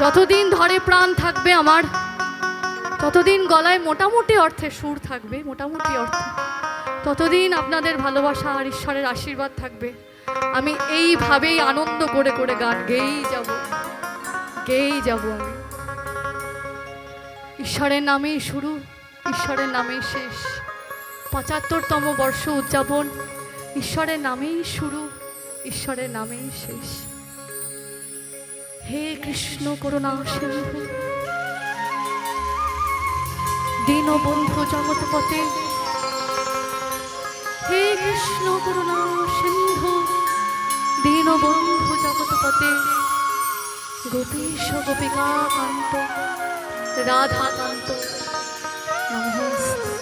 যতদিন ধরে প্রাণ থাকবে আমার, ততদিন গলায় মোটামুটি অর্থে সুর থাকবে, মোটামুটি অর্থে। ততদিন আপনাদের ভালোবাসা আর ঈশ্বরের আশীর্বাদ থাকবে। আমি এইভাবেই আনন্দ করে করে গান গেয়েই যাব গেয়েই যাব আমি। ঈশ্বরের নামেই শুরু, ঈশ্বরের নামেই শেষ। পঁচাত্তরতম বর্ষ উদযাপন, ঈশ্বরের নামেই শুরু, ঈশ্বরের নামেই শেষ। হে কৃষ্ণ করুণা সিন্ধু দীনবন্ধু জগৎপতে হে কৃষ্ণ করুণা সিন্ধু দীনবন্ধু জগৎপতে গোপীশ গোপিকা কান্ত রাধা কান্ত নমস্তে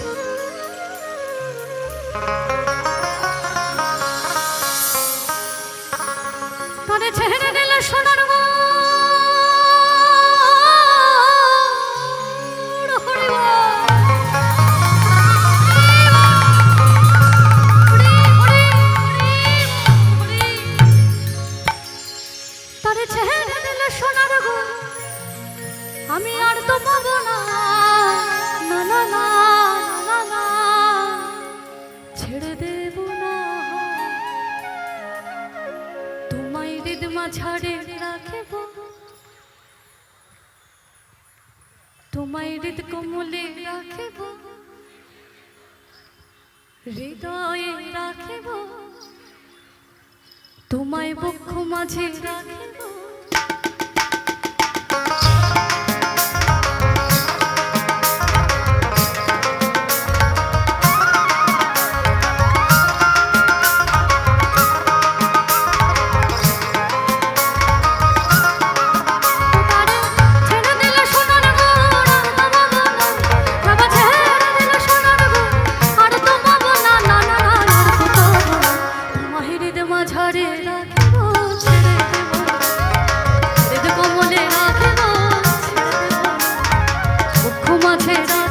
ঝাড়ে রাখব। তোমায় হৃদ কমলে রাখব। হৃদয়ে রাখব। তোমায় বক্ষ মাঝে রাখব। Don't change.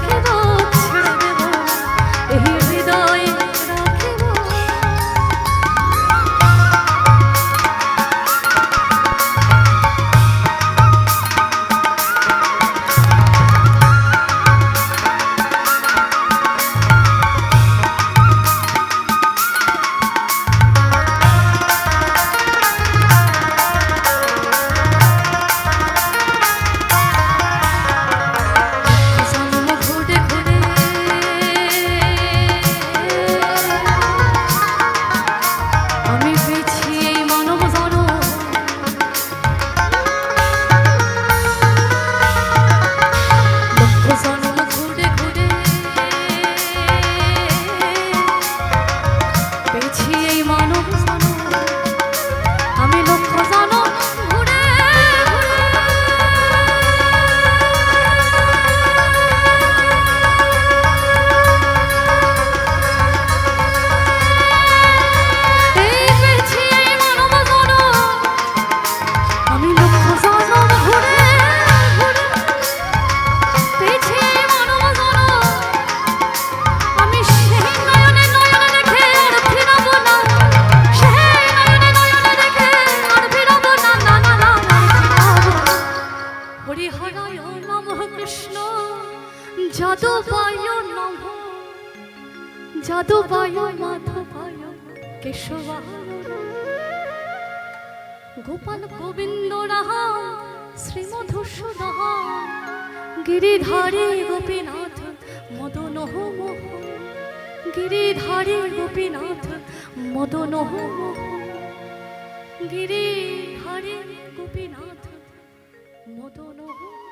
কৃষ্ণ, যাদবায় নম। যাদবায় মাধবায় কেশবায় গোপাল গোবিন্দ রাহা শ্রীমধুসূদন। গিরিধারী গোপীনাথ, মদন মোহ গিরিধারী গোপীনাথ, মদন মোহ গিরিধারী গোপীনাথ, মদন মোহ